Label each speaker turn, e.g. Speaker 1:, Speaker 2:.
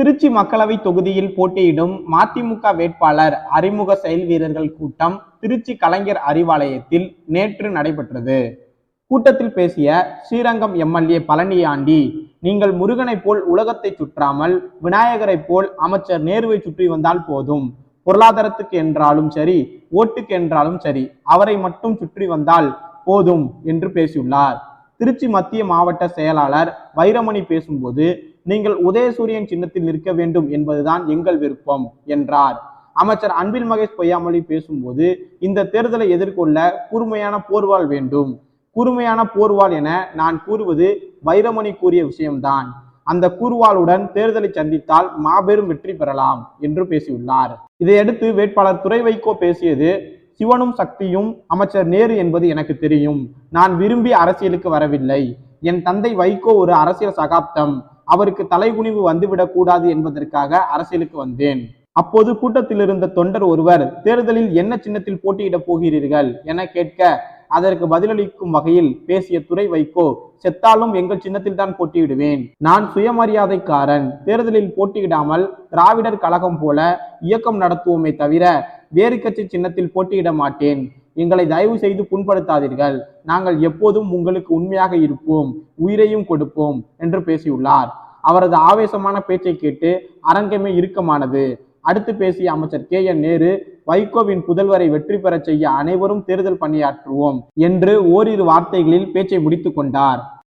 Speaker 1: திருச்சி மக்களவை தொகுதியில் போட்டியிடும் மதிமுக வேட்பாளர் அறிமுக செயல் வீரர்கள் கூட்டம் திருச்சி கலைஞர் அறிவாலயத்தில் நேற்று நடைபெற்றது. கூட்டத்தில் பேசிய ஸ்ரீரங்கம் எம்எல்ஏ பழனியாண்டி நீங்கள் முருகனைப் போல் உலகத்தை சுற்றாமல் விநாயகரைப் போல் அமைச்சர் நேருவை சுற்றி வந்தால் போதும். பொருளாதாரத்துக்கு என்றாலும் சரி ஓட்டுக்கு என்றாலும் சரி அவரை மட்டும் சுற்றி வந்தால் போதும் என்று பேசியுள்ளார். திருச்சி மத்திய மாவட்ட செயலாளர் வைரமணி பேசும்போது நீங்கள் உதயசூரியன் சின்னத்தில் நிற்க வேண்டும் என்பதுதான் எங்கள் விருப்பம் என்றார். அமைச்சர் அன்பில் மகேஷ் பொய்யாமொழி பேசும்போது இந்த தேர்தலை எதிர்கொள்ள கூர்மையான போர்வாள் வேண்டும். கூர்மையான போர்வாள் என நான் கூறுவது வைரமணி கூறிய விஷயம்தான். அந்த கூர்வாளுடன் தேர்தலை சந்தித்தால் மாபெரும் வெற்றி பெறலாம் என்று பேசியுள்ளார். இதையடுத்து வேட்பாளர் துறை வைகோ பேசியது சிவனும் சக்தியும் அமைச்சர் நேரு என்பது எனக்கு தெரியும். நான் விரும்பி அரசியலுக்கு வரவில்லை. என் தந்தை வைகோ ஒரு அரசியல் சகாப்தம். அவருக்கு தலைகுனிவு வந்துவிடக்கூடாது என்பதற்காக அரசியலுக்கு வந்தேன். அப்போது கூட்டத்தில் இருந்த தொண்டர் ஒருவர் தேர்தலில் என்ன சின்னத்தில் போட்டியிடப் போகிறீர்கள்? என கேட்க அதற்கு பதிலளிக்கும் வகையில் பேசிய துறை வைகோ செத்தாலும் எங்கள் சின்னத்தில் தான் போட்டியிடுவேன். நான் சுயமரியாதைக்காரன். தேர்தலில் போட்டியிடாமல் திராவிடர் கழகம் போல இயக்கம் நடத்துவோமே தவிர வேறு கட்சி சின்னத்தில் போட்டியிட மாட்டேன். எங்களை தயவு செய்து புண்படுத்தாதீர்கள். நாங்கள் எப்போதும் உங்களுக்கு உண்மையாக இருப்போம் உயிரையும் கொடுப்போம் என்று பேசியுள்ளார். அவரது ஆவேசமான பேச்சை கேட்டு அரங்கமே இறுக்கமானது. அடுத்து பேசிய அமைச்சர் கே என் நேரு வைகோவின் புதல்வரை வெற்றி பெறச் செய்ய அனைவரும் தேர்தல் பணியாற்றுவோம் என்று ஓரிரு வார்த்தைகளில் பேச்சை முடித்துக் கொண்டார்.